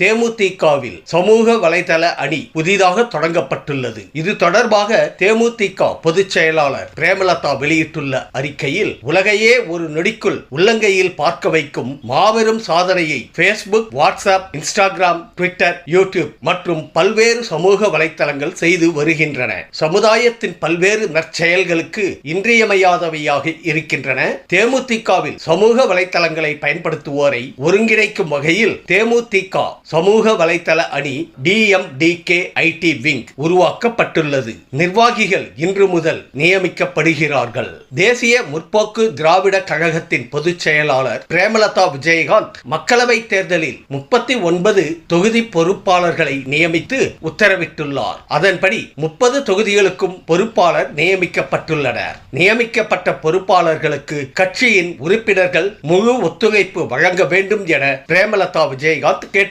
தேமுதிகவில் சமூக வலைதள அணி புதிதாக தொடங்கப்பட்டுள்ளது. இது தொடர்பாக தேமுதிக பொதுச் செயலாளர் பிரேமலதா வெளியிட்டுள்ள அறிக்கையில் உலகையே ஒரு நொடிக்குள் உள்ளங்கையில் பார்க்க வைக்கும் மாபெரும் சாதனையை Facebook WhatsApp Instagram Twitter YouTube மற்றும் பல்வேறு சமூக வலைத்தளங்கள் செய்து வருகின்றன. சமுதாயத்தின் பல்வேறு நற்செயல்களுக்கு இன்றியமையாதவையாக இருக்கின்றன. தேமுதிகவில் சமூக வலைதளங்களை பயன்படுத்துவோரை ஒருங்கிணைக்கும் வகையில் தேமுதிக சமூக வலைத்தள அணி டிஎம்டிகே ஐடி விங் உருவாக்கப்பட்டுள்ளது. நிர்வாகிகள் இன்று முதல் நியமிக்கப்படுகிறார்கள். தேசிய முற்போக்கு திராவிட கழகத்தின் பொதுச் செயலாளர் பிரேமலதா விஜயகாந்த் மக்களவை தேர்தலில் முப்பத்தி ஒன்பது தொகுதி பொறுப்பாளர்களை நியமித்து உத்தரவிட்டுள்ளார். அதன்படி முப்பது தொகுதிகளுக்கும் பொறுப்பாளர் நியமிக்கப்பட்டுள்ளனர். நியமிக்கப்பட்ட பொறுப்பாளர்களுக்கு கட்சியின் உறுப்பினர்கள் முழு ஒத்துழைப்பு வழங்க வேண்டும் என பிரேமலதா விஜயகாந்த் கேட்டுக்